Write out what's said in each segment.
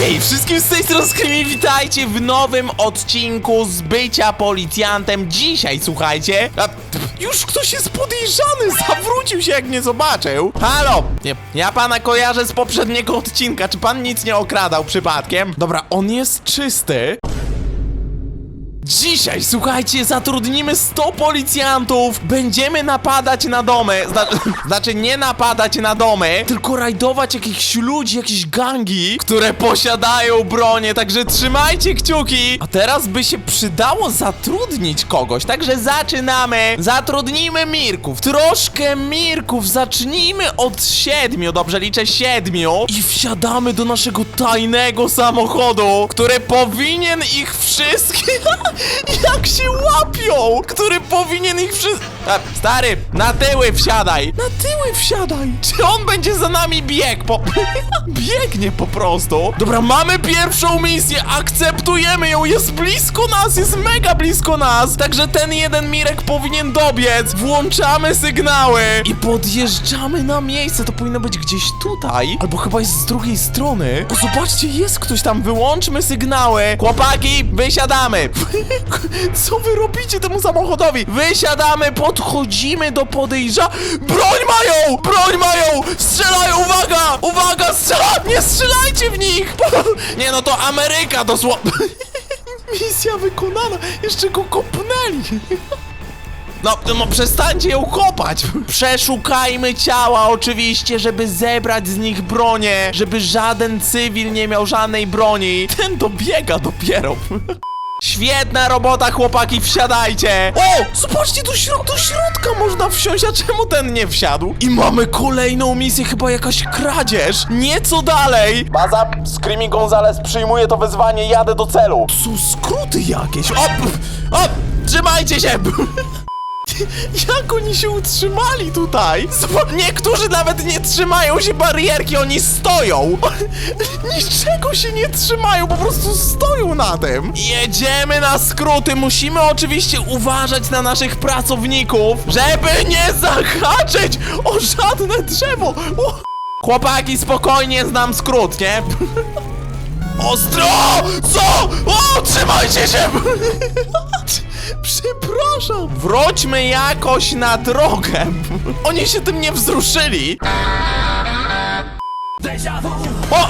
Hej, wszystkim z tej strony witajcie w nowym odcinku z bycia policjantem. Dzisiaj, słuchajcie, a, pff, już ktoś jest podejrzany, zawrócił się jak mnie zobaczył. Halo, nie, ja pana kojarzę z poprzedniego odcinka, czy pan nic nie okradał przypadkiem? Dobra, on jest czysty. Dzisiaj, słuchajcie, zatrudnimy 100 policjantów. Będziemy napadać na domy. Zna znaczy, nie napadać na domy, tylko rajdować jakichś ludzi, jakieś gangi, które posiadają bronię. Także trzymajcie kciuki. A teraz by się przydało zatrudnić kogoś. Także zaczynamy. Zatrudnijmy Mirków. Troszkę Mirków. Zacznijmy od siedmiu. Dobrze, liczę siedmiu. I wsiadamy do naszego tajnego samochodu, który powinien ich wszystkich. Jak się łapią! Który powinien ich wszystkich. Stary, na tyły wsiadaj! Na tyły wsiadaj! Czy on będzie za nami bieg? Po... Biegnie po prostu. Dobra, mamy pierwszą misję, akceptujemy ją, jest blisko nas, jest mega blisko nas. Także ten jeden Mirek powinien dobiec. Włączamy sygnały i podjeżdżamy na miejsce. To powinno być gdzieś tutaj, albo chyba jest z drugiej strony. O, zobaczcie, jest ktoś tam, wyłączmy sygnały. Chłopaki, wysiadamy. Co wy robicie temu samochodowi? Wysiadamy, podchodzimy do podejrza. Broń mają! Broń mają! Strzelają, uwaga! Uwaga, strzela! Nie strzelajcie w nich! Nie no, to Ameryka dosłownie. Misja wykonana, jeszcze go kopnęli. No, no przestańcie ją kopać! Przeszukajmy ciała oczywiście, żeby zebrać z nich bronię, żeby żaden cywil nie miał żadnej broni. Ten dobiega dopiero. Świetna robota, chłopaki, wsiadajcie! O! Zobaczcie, do, śro do środka można wsiąść, a czemu ten nie wsiadł? I mamy kolejną misję, chyba jakaś kradzież. Nieco dalej. Baza, Screamy Gonzales przyjmuje to wezwanie, jadę do celu. Są skróty jakieś. O! pf, O! Trzymajcie się! Jak oni się utrzymali tutaj? Niektórzy nawet nie trzymają się barierki, oni stoją! Niczego się nie trzymają, po prostu stoją na tym! Jedziemy na skróty, musimy oczywiście uważać na naszych pracowników, żeby nie zahaczyć o żadne drzewo! Chłopaki, spokojnie, znam skrót, nie? Ostro! Co? O, trzymajcie się! Przepraszam. Wróćmy jakoś na drogę. Oni się tym nie wzruszyli. O!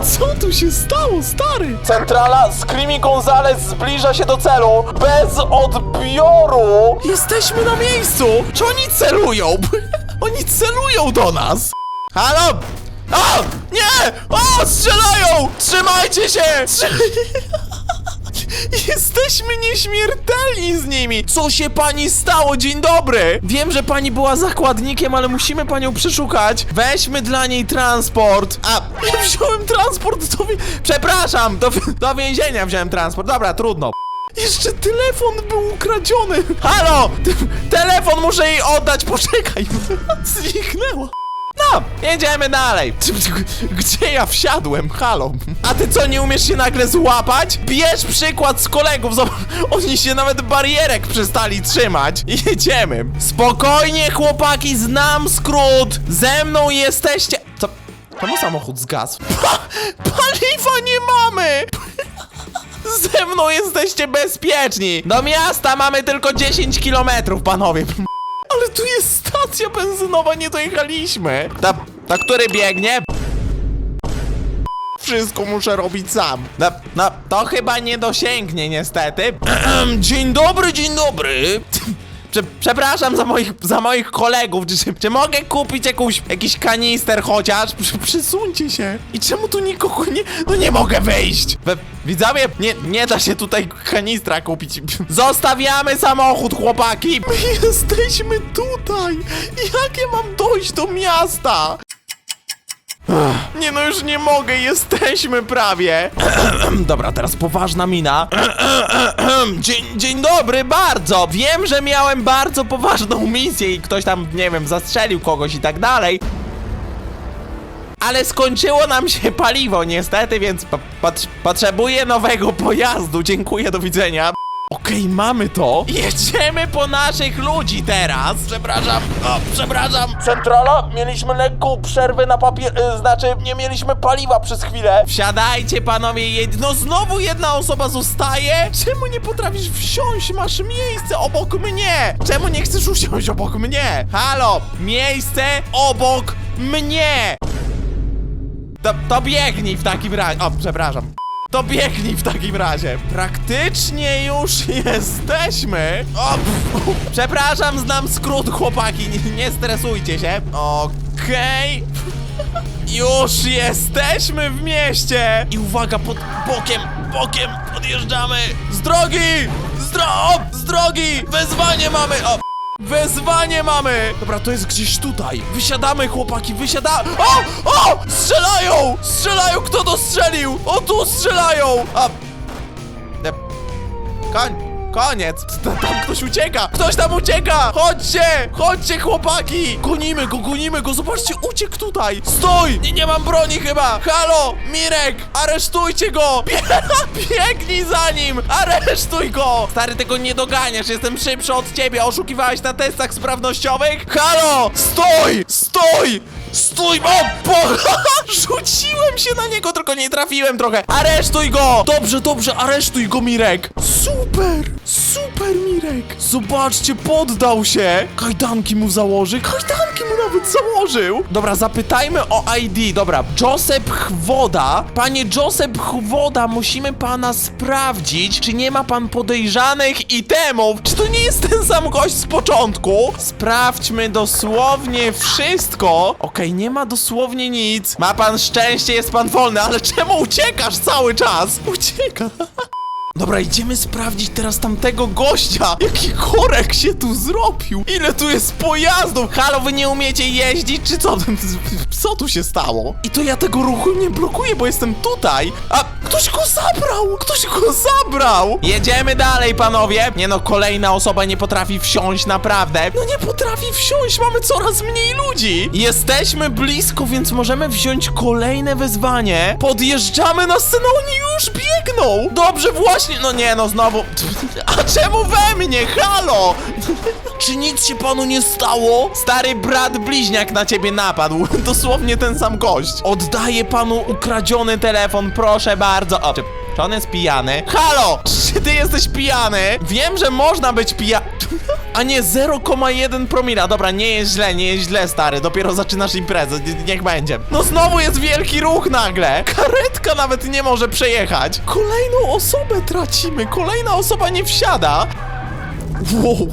Co tu się stało, stary? Centrala Screamy Gonzales zbliża się do celu bez odbioru. Jesteśmy na miejscu. Czy oni celują? Oni celują do nas. Halo? O! Nie! O! Strzelają! Trzymajcie się! Trzy... Jesteśmy nieśmiertelni z nimi! Co się pani stało? Dzień dobry! Wiem, że pani była zakładnikiem, ale musimy panią przeszukać. Weźmy dla niej transport. A, ja wziąłem transport do... Przepraszam, do, do więzienia wziąłem transport. Dobra, trudno. Jeszcze telefon był ukradziony! Halo! Te- Telefon muszę jej oddać, poczekaj! Zniknęła! No, jedziemy dalej. Gdzie ja wsiadłem? Halo. A ty co, nie umiesz się nagle złapać? Bierz przykład z kolegów. Zobacz, oni się nawet barierek przestali trzymać. Jedziemy. Spokojnie, chłopaki, znam skrót. Ze mną jesteście... Co? Czemu samochód zgasł? Pa paliwa nie mamy! Ze mną jesteście bezpieczni! Do miasta mamy tylko 10 kilometrów, panowie. Tu jest stacja benzynowa, nie dojechaliśmy. Ta, ta który biegnie? Wszystko muszę robić sam. No, no, to chyba nie dosięgnie niestety. dzień dobry, dzień dobry. Prze przepraszam za moich, za moich kolegów. Czy, czy mogę kupić jakąś, jakiś kanister chociaż? Przy się. I czemu tu nikogo nie... No nie mogę wyjść. We, widzowie, nie, nie da się tutaj kanistra kupić. Zostawiamy samochód, chłopaki. My jesteśmy tutaj. Jak ja mam dojść do miasta? No, już nie mogę, jesteśmy prawie. Dobra, teraz poważna mina. Dzień, dzień dobry, bardzo. Wiem, że miałem bardzo poważną misję i ktoś tam, nie wiem, zastrzelił kogoś i tak dalej. Ale skończyło nam się paliwo niestety, więc pot- potrzebuję nowego pojazdu. Dziękuję, do widzenia. Okej, mamy to. Jedziemy po naszych ludzi teraz. Przepraszam, o, przepraszam. Centrala, mieliśmy lekką przerwę na papier, y, znaczy nie mieliśmy paliwa przez chwilę. Wsiadajcie panowie, jedź. No znowu jedna osoba zostaje? Czemu nie potrafisz wsiąść? Masz miejsce obok mnie. Czemu nie chcesz usiąść obok mnie? Halo, miejsce obok mnie. To, to biegnij w takim razie. O, przepraszam. To biegnij w takim razie. Praktycznie już jesteśmy. O, przepraszam, znam skrót, chłopaki. Nie, nie stresujcie się. Okej. Już jesteśmy w mieście! I uwaga, pod bokiem, bokiem podjeżdżamy! Z drogi! Z, dro o, z drogi! Wezwanie mamy! O! Wezwanie mamy! Dobra, to jest gdzieś tutaj. Wysiadamy, chłopaki, wysiadamy. O! O! Strzelają! Strzelają! Kto to strzelił? O, tu strzelają! A... Koń. Koniec! Tam ktoś ucieka! Ktoś tam ucieka! Chodźcie! Chodźcie, chłopaki! Gonimy go, gonimy go! Zobaczcie, uciekł tutaj! Stój! Nie, nie mam broni chyba! Halo! Mirek! Aresztujcie go! Bie biegnij za nim! Aresztuj go! Stary, tego nie doganiasz, jestem szybszy od ciebie! Oszukiwałeś na testach sprawnościowych? Halo! Stój! Stój! Stój, bo rzuciłem się na niego, tylko nie trafiłem trochę. Aresztuj go! Dobrze, dobrze, aresztuj go, Mirek. Super, super, Mirek. Zobaczcie, poddał się. Kajdanki mu założy, kajdanki mu nawet założył. Dobra, zapytajmy o ID. Dobra, Joseph Chwoda. Panie Joseph Chwoda, musimy pana sprawdzić, czy nie ma pan podejrzanych itemów. Czy to nie jest ten sam gość z początku? Sprawdźmy dosłownie wszystko. Okej, nie ma dosłownie nic. Ma pan szczęście, jest pan wolny, ale czemu uciekasz cały czas? Ucieka. Dobra, idziemy sprawdzić teraz tamtego gościa. Jaki korek się tu zrobił? Ile tu jest pojazdów? Halo, wy nie umiecie jeździć, czy co? Co tu się stało? I to ja tego ruchu nie blokuję, bo jestem tutaj. A ktoś go zabrał! Ktoś go zabrał! Jedziemy dalej, panowie. Nie no, kolejna osoba nie potrafi wsiąść, naprawdę. No nie potrafi wsiąść, mamy coraz mniej ludzi. Jesteśmy blisko, więc możemy wziąć kolejne wyzwanie. Podjeżdżamy na scenę, oni już biegną! Dobrze, właśnie. No nie, no znowu. A czemu we mnie? Halo! Czy nic się panu nie stało? Stary brat bliźniak na ciebie napadł. Dosłownie ten sam gość. Oddaję panu ukradziony telefon, proszę bardzo. O, czy, on jest pijany? Halo! Czy ty jesteś pijany? Wiem, że można być pijany. A nie 0,1 promila. Dobra, nie jest źle, nie jest źle, stary. Dopiero zaczynasz imprezę. Niech będzie. No znowu jest wielki ruch nagle. Karetka nawet nie może przejechać. Kolejną osobę tracimy. Kolejna osoba nie wsiada. Wow.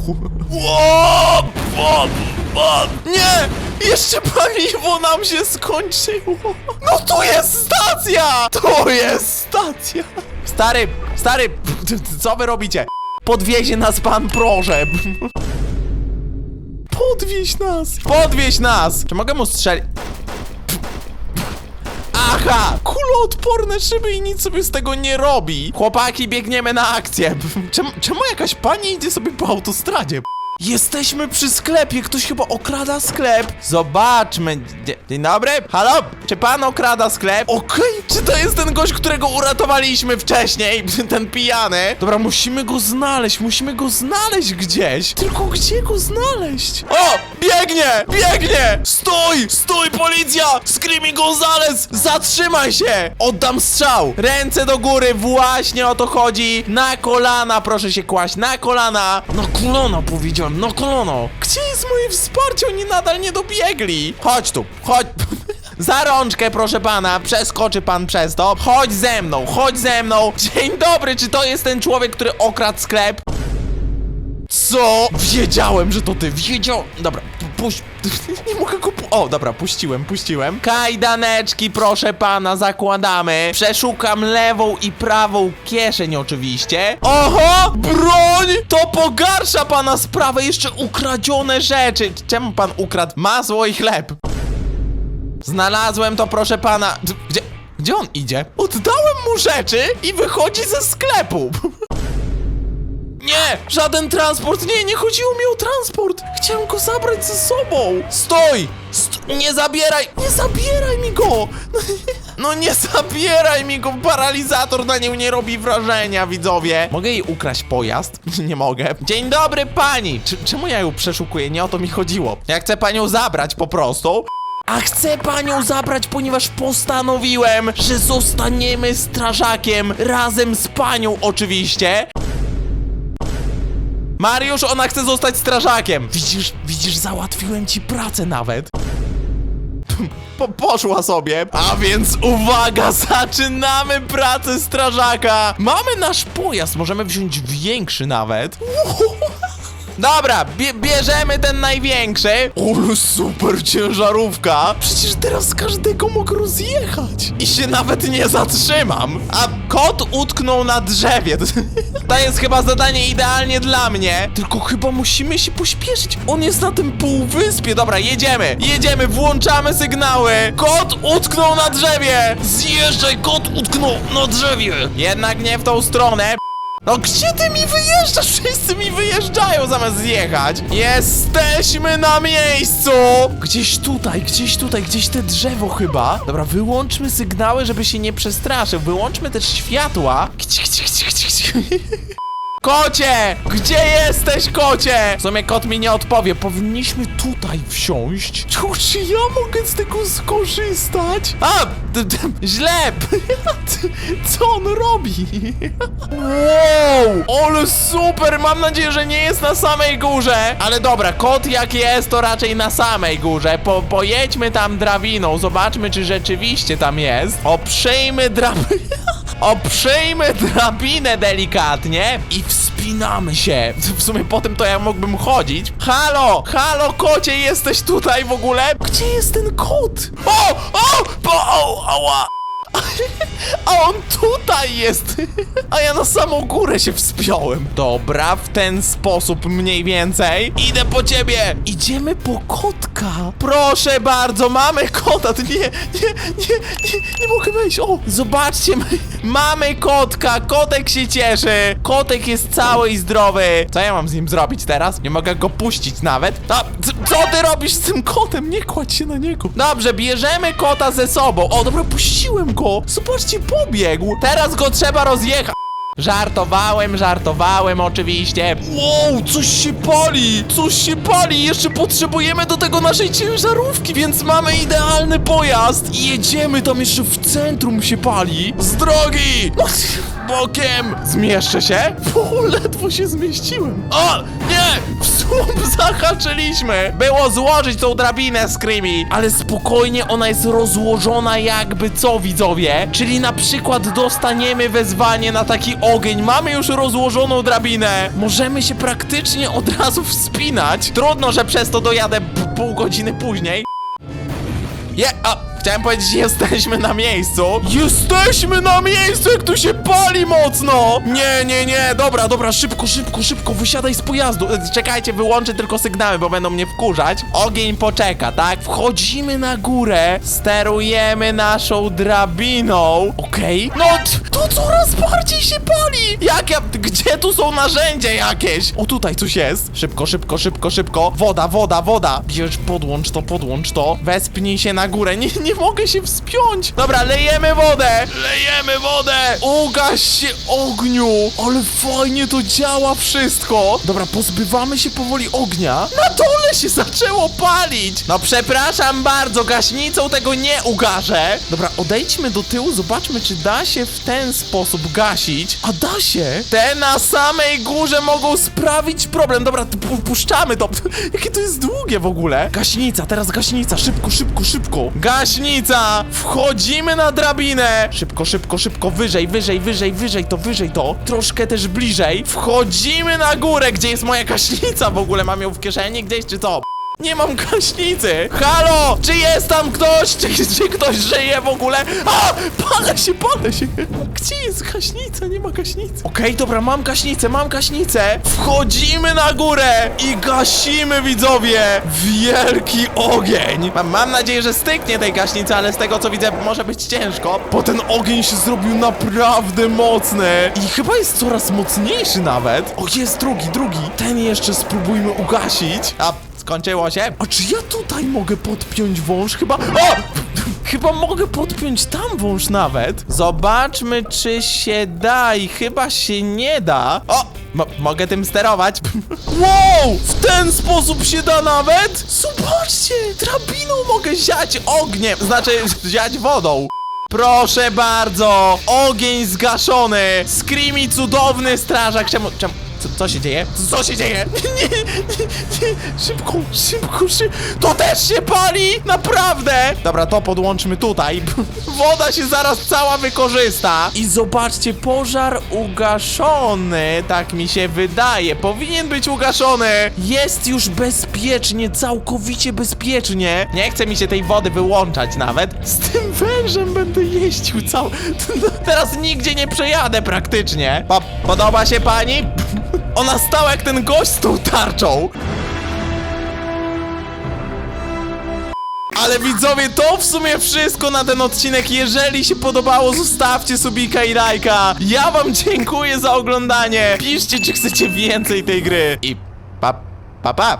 Wow. Wow. Wow. Nie! Jeszcze paliwo nam się skończyło. No tu jest stacja! Tu jest stacja. Stary, stary, co wy robicie? Podwiezie nas pan, proszę. Podwieź nas! Podwieź nas! Czy mogę mu strzelić? Aha! Kuloodporne szyby i nic sobie z tego nie robi. Chłopaki, biegniemy na akcję. Czemu, czemu jakaś pani idzie sobie po autostradzie? Jesteśmy przy sklepie, ktoś chyba okrada sklep. Zobaczmy. Dzie- Dzień dobry, halo? Czy pan okrada sklep? Okej, czy to jest ten gość, którego uratowaliśmy wcześniej? Ten pijany? Dobra, musimy go znaleźć, musimy go znaleźć gdzieś. Tylko gdzie go znaleźć? O! Biegnie! Biegnie! Stój! Stój, policja! Screamy Gonzales! Zatrzymaj się! Oddam strzał! Ręce do góry, właśnie o to chodzi! Na kolana, proszę się kłaść, na kolana! Na kolana powiedziałem, na kolana! Gdzie jest moje wsparcie? Oni nadal nie dobiegli! Chodź tu, chodź! Za rączkę, proszę pana, przeskoczy pan przez to. Chodź ze mną, chodź ze mną. Dzień dobry, czy to jest ten człowiek, który okradł sklep? Co? Wiedziałem, że to ty, wiedział... Dobra, pu- puść... Nie mogę go... O, dobra, puściłem, puściłem. Kajdaneczki, proszę pana, zakładamy. Przeszukam lewą i prawą kieszeń oczywiście. Oho! Broń! To pogarsza pana sprawę, jeszcze ukradzione rzeczy. Czemu pan ukradł masło i chleb? Znalazłem to, proszę pana. Gdzie... Gdzie on idzie? Oddałem mu rzeczy i wychodzi ze sklepu. Nie! Żaden transport! Nie, nie chodziło mi o transport! Chciałem go zabrać ze sobą! Stój! St nie zabieraj! Nie zabieraj mi go! No nie zabieraj mi go! Paralizator na nią nie robi wrażenia, widzowie! Mogę jej ukraść pojazd? nie mogę. Dzień dobry, pani! Czemu ja ją przeszukuję? Nie o to mi chodziło. Ja chcę panią zabrać po prostu. A chcę panią zabrać, ponieważ postanowiłem, że zostaniemy strażakiem razem z panią oczywiście. Mariusz, ona chce zostać strażakiem. Widzisz, widzisz, załatwiłem ci pracę nawet. Po, poszła sobie. A więc uwaga, zaczynamy pracę strażaka. Mamy nasz pojazd, możemy wziąć większy nawet. Dobra, bie bierzemy ten największy. Ale super ciężarówka. Przecież teraz każdego mogę rozjechać. I się nawet nie zatrzymam. A kot utknął na drzewie. To jest chyba zadanie idealnie dla mnie. Tylko chyba musimy się pośpieszyć. On jest na tym półwyspie. Dobra, jedziemy. Jedziemy, włączamy sygnały. Kot utknął na drzewie. Zjeżdżaj, kot utknął na drzewie. Jednak nie w tą stronę. No gdzie ty mi wyjeżdżasz? Wszyscy mi wyjeżdżają zamiast zjechać. Jesteśmy na miejscu! Gdzieś tutaj, gdzieś tutaj, gdzieś te drzewo chyba. Dobra, wyłączmy sygnały, żeby się nie przestraszył. Wyłączmy też światła. Gdzie, gdzie, gdzie, gdzie, gdzie? Kocie! Gdzie jesteś, kocie? W sumie kot mi nie odpowie. Powinniśmy tutaj wsiąść. Czu, Czy ja mogę z tego skorzystać? A! d- d- Źle! Co on robi? Wow! Ale super! Mam nadzieję, że nie jest na samej górze. Ale dobra, kot jak jest, to raczej na samej górze. Po, pojedźmy tam drabiną, zobaczmy, czy rzeczywiście tam jest. Oprzyjmy drabinę. Oprzyjmy drabinę delikatnie i wspinamy się. W sumie po tym to ja mógłbym chodzić. Halo! Halo, kocie, jesteś tutaj w ogóle? Gdzie jest ten kot? O! O! Bo, o, ała! A on tutaj jest! A ja na samą górę się wspiąłem. Dobra, w ten sposób mniej więcej. Idę po ciebie! Idziemy po kotka! Proszę bardzo, mamy kota! Ty Nie, nie, nie, nie, nie mogę wejść! O, zobaczcie, my, mamy kotka! Kotek się cieszy! Kotek jest cały i zdrowy! Co ja mam z nim zrobić teraz? Nie mogę go puścić nawet. A, co ty robisz z tym kotem? Nie kładź się na niego. Dobrze, bierzemy kota ze sobą. O, dobra, puściłem go. Zobaczcie, pobiegł. Teraz go trzeba rozjechać. Żartowałem, żartowałem oczywiście. Wow, coś się pali! Coś się pali! Jeszcze potrzebujemy do tego naszej ciężarówki, więc mamy idealny pojazd jedziemy tam jeszcze w centrum się pali. Z drogi! No, bokiem! Zmieszczę się? O, ledwo się zmieściłem. O, nie! W słup zahaczyliśmy! Było złożyć tą drabinę, Screamy, ale spokojnie, ona jest rozłożona jakby co, widzowie? Czyli na przykład dostaniemy wezwanie na taki ogień, mamy już rozłożoną drabinę, możemy się praktycznie od razu wspinać. Trudno, że przez to dojadę pół godziny później. Je, a, chciałem powiedzieć, jesteśmy na miejscu. Jesteśmy na miejscu, jak tu się pali mocno! Nie, nie, nie, dobra, dobra, szybko, szybko, szybko, wysiadaj z pojazdu. E, Czekajcie, wyłączę tylko sygnały, bo będą mnie wkurzać. Ogień poczeka, tak? Wchodzimy na górę, sterujemy naszą drabiną. Okej. No, t- to coraz bardziej się pali! Jak ja, gdzie tu są narzędzia jakieś? O, tutaj coś jest. Szybko, szybko, szybko, szybko. Woda, woda, woda. Bierz, podłącz to, podłącz to. Wespnij się na górę. Nie, nie mogę się wspiąć. Dobra, lejemy wodę. Lejemy wodę. Ugaś się ogniu. Ale fajnie to działa wszystko. Dobra, pozbywamy się powoli ognia. Na dole się zaczęło palić. No przepraszam bardzo, gaśnicą tego nie ugaszę. Dobra, odejdźmy do tyłu, zobaczmy, czy da się w ten sposób gasić. A da się. Te na samej górze mogą sprawić problem. Dobra, puszczamy to. Jakie to jest długie w ogóle. Gaśnica, teraz gaśnica. Szybko, szybko, szybko. Gaśnica. Wchodzimy na drabinę. Szybko, szybko, szybko. Wyżej, wyżej, wyżej, wyżej to, wyżej to. Troszkę też bliżej. Wchodzimy na górę. Gdzie jest moja gaśnica w ogóle? Mam ją w kieszeni gdzieś, czy co? Nie mam gaśnicy! Halo! Czy jest tam ktoś? Czy, czy ktoś żyje w ogóle? A! Palę się, palę się! Gdzie jest gaśnica? Nie ma gaśnicy. Okej, dobra, mam gaśnicę, mam gaśnicę. Wchodzimy na górę i gasimy, widzowie! Wielki ogień! Mam, mam nadzieję, że styknie tej gaśnicy, ale z tego co widzę, może być ciężko. Bo ten ogień się zrobił naprawdę mocny. I chyba jest coraz mocniejszy nawet. O, jest drugi, drugi. Ten jeszcze spróbujmy ugasić. A, skończyło się. A czy ja tutaj mogę podpiąć wąż? Chyba... O! Chyba mogę podpiąć tam wąż nawet. Zobaczmy, czy się da i chyba się nie da. O! Mo mogę tym sterować. Wow! W ten sposób się da nawet? Zobaczcie! Drabiną mogę ziać ogniem, znaczy ziać wodą. Proszę bardzo! Ogień zgaszony! Screamy cudowny strażak! Czemu, czemu, co, co się dzieje? Co się dzieje? Nie, nie, nie, szybko, szybko, szybko! To też się pali! Naprawdę! Dobra, to podłączmy tutaj. Woda się zaraz cała wykorzysta. I zobaczcie, pożar ugaszony. Tak mi się wydaje. Powinien być ugaszony. Jest już bezpiecznie, całkowicie bezpiecznie. Nie chce mi się tej wody wyłączać nawet. Z tym wężem będę jeździł cały... Teraz nigdzie nie przejadę praktycznie. Po podoba się pani? Ona stała jak ten gość z tą tarczą. Ale widzowie, to w sumie wszystko na ten odcinek. Jeżeli się podobało, zostawcie subika i lajka. Ja wam dziękuję za oglądanie. Piszcie, czy chcecie więcej tej gry. I pa, pa, pa.